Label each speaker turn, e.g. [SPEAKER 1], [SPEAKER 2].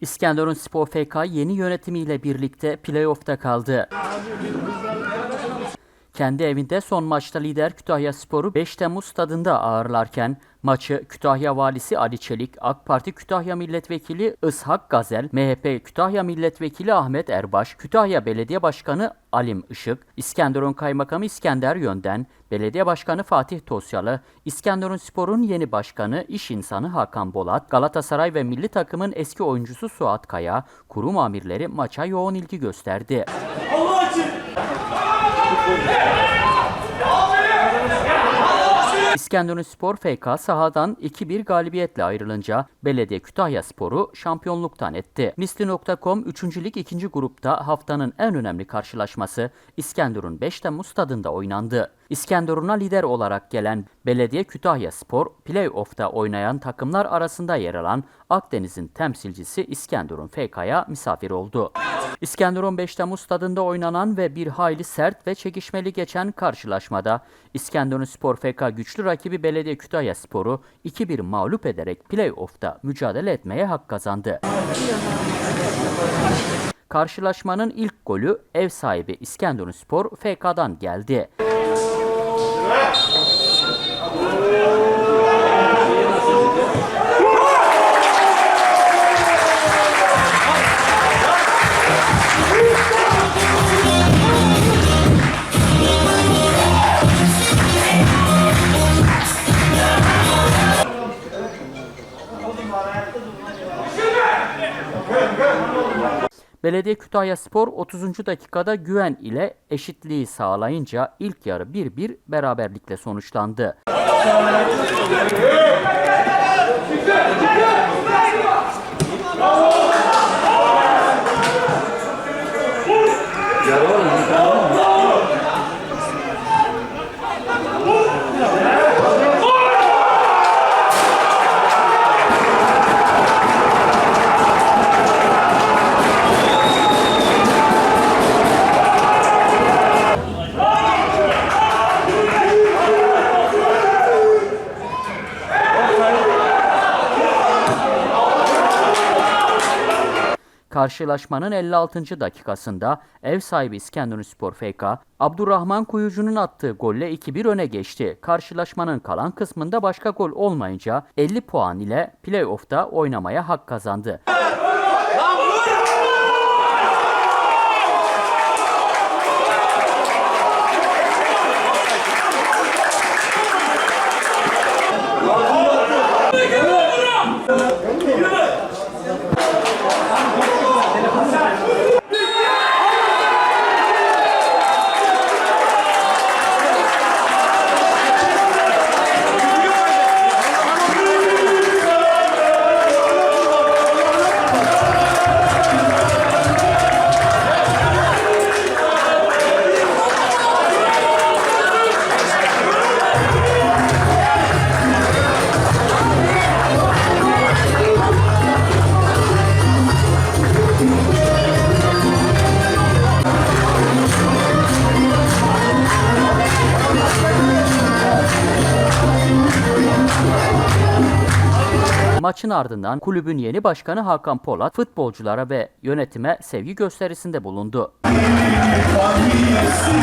[SPEAKER 1] İskenderun Spor FK yeni yönetimiyle birlikte playoff'ta kaldı. Kendi evinde son maçta lider Kütahya Spor'u 5 Temmuz stadında ağırlarken maçı Kütahya Valisi Ali Çelik, AK Parti Kütahya Milletvekili Ishak Gazel, MHP Kütahya Milletvekili Ahmet Erbaş, Kütahya Belediye Başkanı Alim Işık, İskenderun Kaymakamı İskender Yönden, Belediye Başkanı Fatih Tosyalı, İskenderun Spor'un yeni başkanı, iş insanı Hakan Bolat, Galatasaray ve milli takımın eski oyuncusu Suat Kaya, kurum amirleri maça yoğun ilgi gösterdi. করবে İskenderun Spor FK sahadan 2-1 galibiyetle ayrılınca Belediye Kütahya Spor'u şampiyonluktan etti. Misli.com 3. Lig 2. grupta haftanın en önemli karşılaşması İskenderun 5 Temmuz stadında oynandı. İskenderun'a lider olarak gelen Belediye Kütahya Spor, play-off'ta oynayan takımlar arasında yer alan Akdeniz'in temsilcisi İskenderun FK'ya misafir oldu. İskenderun 5 Temmuz stadında oynanan ve bir hayli sert ve çekişmeli geçen karşılaşmada İskenderun Spor FK güçlü rakibi Belediye Kütahya Spor'u 2-1 mağlup ederek play-off'ta mücadele etmeye hak kazandı. Karşılaşmanın ilk golü ev sahibi İskenderun Spor FK'dan geldi. Belediye Kütahya Spor 30. dakikada güven ile eşitliği sağlayınca ilk yarı 1-1 beraberlikle sonuçlandı. Karşılaşmanın 56. dakikasında ev sahibi İskenderunspor FK, Abdurrahman Kuyucu'nun attığı golle 2-1 öne geçti. Karşılaşmanın kalan kısmında başka gol olmayınca 50 puan ile play-off'ta oynamaya hak kazandı. Maçın ardından kulübün yeni başkanı Hakan Polat futbolculara ve yönetime sevgi gösterisinde bulundu.
[SPEAKER 2] Hangisi